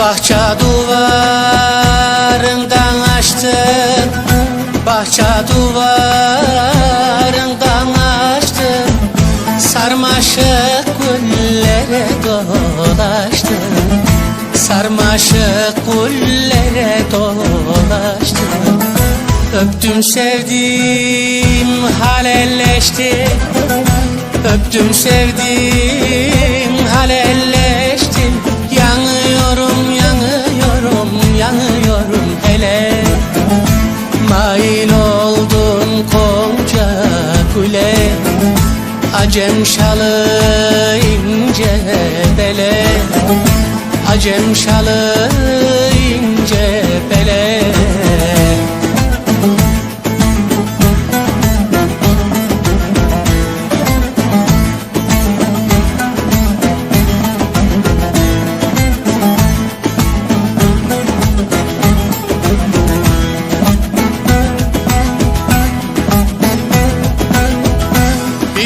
Bahçe duvarından açtın. Bahçe duvarından açtın. Sarmaşık güllere dolaştın. Sarmaşık güllere dolaştın. Öptüm sevdim halelleşti. Öptüm sevdim Acem şalı ince bele. Acem şalı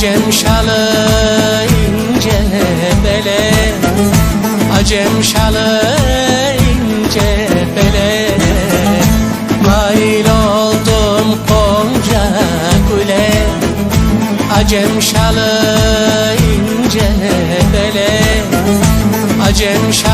Acem şalı ince bele. Acem şalı ince bele. Mail oldum konca güle Acem şalı ince bele. Acem şalı